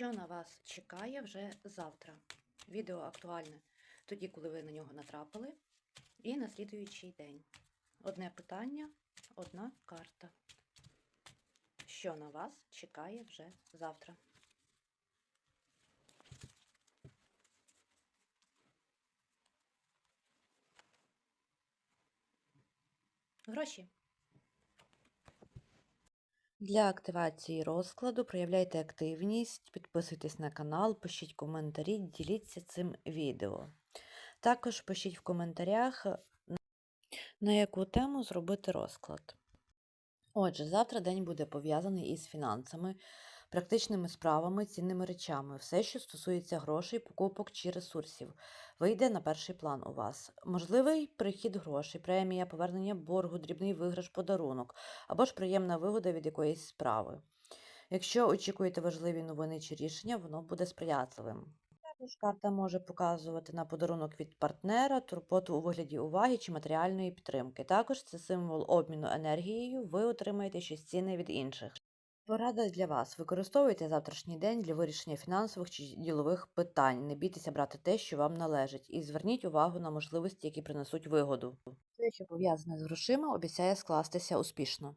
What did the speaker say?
Що на вас чекає вже завтра? Відео актуальне тоді, коли ви на нього натрапили, і на слідуючий день. Одне питання, одна карта. Що на вас чекає вже завтра? Гроші. Для активації розкладу проявляйте активність, підписуйтесь на канал, пишіть коментарі, діліться цим відео. Також пишіть в коментарях, на яку тему зробити розклад. Отже, завтра день буде пов'язаний із фінансами, практичними справами, цінними речами. Все, що стосується грошей, покупок чи ресурсів, вийде на перший план у вас. Можливий прихід грошей, премія, повернення боргу, дрібний виграш, подарунок або ж приємна вигода від якоїсь справи. Якщо очікуєте важливі новини чи рішення, воно буде сприятливим. Також карта може показувати на подарунок від партнера, турботу у вигляді уваги чи матеріальної підтримки. Також це символ обміну енергією, ви отримаєте щось цінне від інших. Порада для вас. Використовуйте завтрашній день для вирішення фінансових чи ділових питань. Не бійтеся брати те, що вам належить, і зверніть увагу на можливості, які принесуть вигоду. Все, що пов'язане з грошима, обіцяє скластися успішно.